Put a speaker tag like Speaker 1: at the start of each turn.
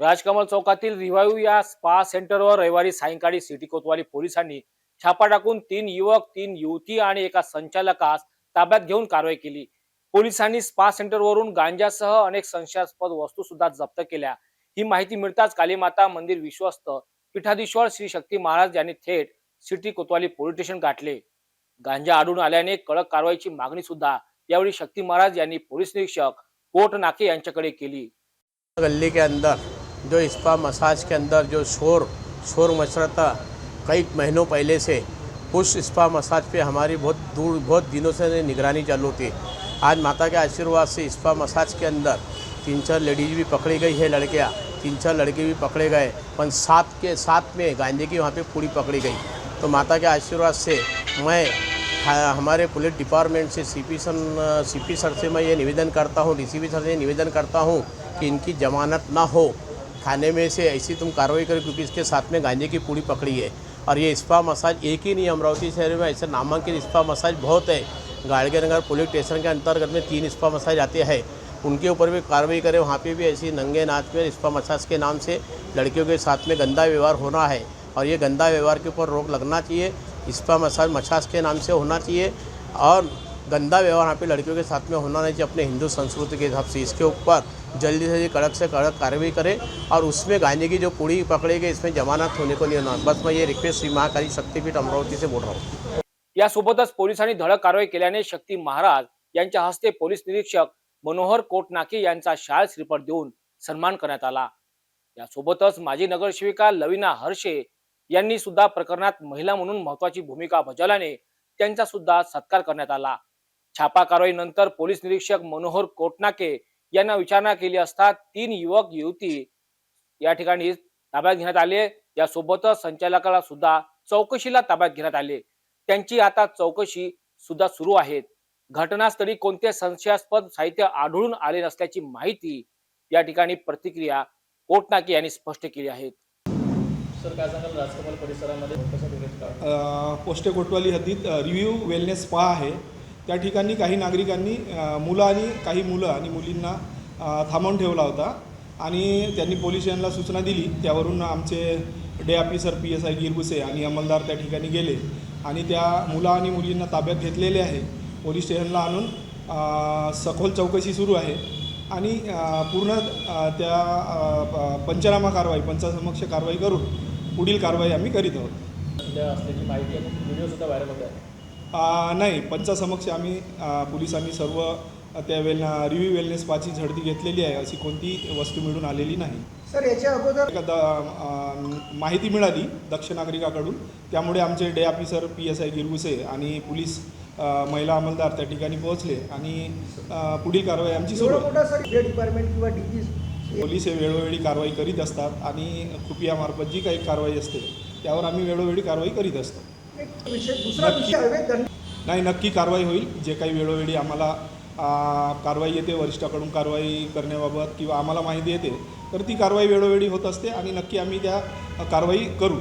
Speaker 1: राजकमल चौकातील रिव्हायू या स्पा सेंटरवर रविवारी सायंकाळी सिटी कोतवाली पोलिसांनी छापा टाकून तीन युवक तीन युवती आणि एका संचालकास ताब्यात घेऊन कारवाई केली. पोलिसांनी स्पा सेंटरवरून गांजासह अनेक संशयास्पद वस्तू सुद्धा जप्त केल्या. ही माहिती मिळताच कालीमाता मंदिर विश्वस्त पीठाधीश्वर श्री शक्ती महाराज यांनी थेट सिटी कोतवाली पोलीस स्टेशन गाठले. गांजा आढळून आल्याने कडक कारवाईची मागणी सुद्धा यावेळी शक्ती महाराज यांनी पोलीस निरीक्षक कोट नाके यांच्याकडे केली.
Speaker 2: गल्ली के अंदर जो स्पा मसाज के अंदर जो शोर शोर मच रहा था, कई महीनों पहले से, उस स्पा मसाज पे हमारी बहुत दूर, बहुत दिनों से निगरानी चालू थी आज माता के आशीर्वाद से स्पा मसाज के अंदर तीन चार लेडीज़ भी पकड़ी गई है, लड़कियाँ। तीन चार लड़के भी पकड़े गए पर सात के, साथ में गांजे की वहाँ पे पूरी पकड़ी गई। तो माता के आशीर्वाद से मैं हमारे पुलिस डिपार्टमेंट से C CP sir CP sir से मैं ये निवेदन करता हूँ डीसीपी सर से निवेदन करता हूँ कि इनकी जमानत ना हो। थाने में से ऐसी तुम कार्रवाई करो क्योंकि इसके साथ में गांजे की पूड़ी पकड़ी है। और ये स्पा मसाज एक ही नहीं अमरावती शहर में ऐसे नामांकित स्पा मसाज बहुत है। गाड़गे नगर पुलिस स्टेशन के अंतर्गत में तीन स्पा मसाज आते हैं। उनके ऊपर भी कार्रवाई करें। वहाँ पे भी ऐसी नंगे नाच में स्पा मसाज के नाम से लड़कियों के साथ में गंदा व्यवहार होना है। और ये गंदा व्यवहार के ऊपर रोक लगना चाहिए। स्पा मसाज मसाज के नाम से होना चाहिए। और गंदा व्यवहार यहाँ पे लड़कियों के साथ में होना नहीं चाहिए अपने हिंदू संस्कृति के हिसाब से। इसके ऊपर जल्दी से जल्दी कड़क से कड़क कार्रवाई करें और उसमें गांजे की जो पुडी पकड़ी गई इसमें जमानत होने को नहीं होना। बस मैं ये रिक्वेस्ट श्री महाकाली शक्तिपीठ अमरावती से बोल रहा हूँ।
Speaker 1: यासोबतच पोलिसांनी धडक कारवाई केल्याने शक्ती महाराज यांच्या हस्ते पोलीस निरीक्षक मनोहर कोटनाके यांचा शाळ श्रीपट देऊन सन्मान करण्यात आला. यासोबतच माजी नगरसेविका लविना हर्षे यांनी सुद्धा प्रकरणात महिला म्हणून महत्वाची भूमिका बजावल्याने त्यांचा सुद्धा सत्कार करण्यात आला. छापा कारवाईनंतर पोलीस निरीक्षक मनोहर कोटनाके यांना विचारणा केली असता तीन युवक युवती या ठिकाणी ताब्यात घेण्यात आले. यासोबतच संचालकाला सुद्धा चौकशीला ताब्यात घेण्यात आले. त्यांची आता चौकशी सुद्धा सुरू आहे. घटनास्थळी कोणते संशयास्पद साहित्य आढळून आले नसल्याची माहिती या ठिकाणी प्रतिक्रिया कोटनाके यांनी स्पष्ट केली आहे.
Speaker 3: पोस्टे कोटवाली हद्दीत रिव्ह्यू वेलनेस स्पा आहे. त्या ठिकाणी काही नागरिकांनी मुलं आणि काही मुलं आणि मुलींना थांबवून ठेवला होता. आणि त्यांनी पोलीस स्टेशनला सूचना दिली. त्यावरून आमचे day officer P S I Girguse आणि अंमलदार त्या ठिकाणी गेले. आणि त्या मुलं आणि मुलींना ताब्यात घेतलेले आहे. पोलीस स्टेशनला आणून सखोल चौकशी सुरू आहे. आणि पूर्ण त्या प- पंचनामा कारवाई पंचासमक्ष कारवाई करून पुढील कारवाई आम्ही करीत आहोत.
Speaker 4: असल्याची माहिती व्हायरल होत आहे.
Speaker 3: नाही पंचासमक्ष आम्ही पोलिसांनी सर्व त्या वेल रिव्ह्यू वेलनेस पाची झडती घेतलेली आहे अशी कोणती वस्तू मिळून आलेली नाही.
Speaker 5: सर याच्या अगोदर
Speaker 3: माहिती मिळाली दक्ष नागरिकाकडून त्यामुळे आमचे day officer P S I Girguse आणि पोलीस महिला अंमलदार त्या ठिकाणी पोहोचले आणि पुढील कारवाई आमची सुरू
Speaker 5: डिपार्टमेंट किंवा डीजी
Speaker 3: पोलीस हे वेळोवेळी कारवाई करीत असतात आणि खुफियामार्फत जी काही कारवाई असते त्यावर आम्ही वेळोवेळी कारवाई करीत असतो.
Speaker 5: विषय दुसरा विषय
Speaker 3: नाही नक्की कारवाई होईल. जे काही वेळोवेळी आम्हाला कारवाई येते वरिष्ठाकडून कारवाई करण्याबाबत किंवा आम्हाला माहिती येते तर ती कारवाई वेळोवेळी होत असते आणि नक्की आम्ही त्या कारवाई करू.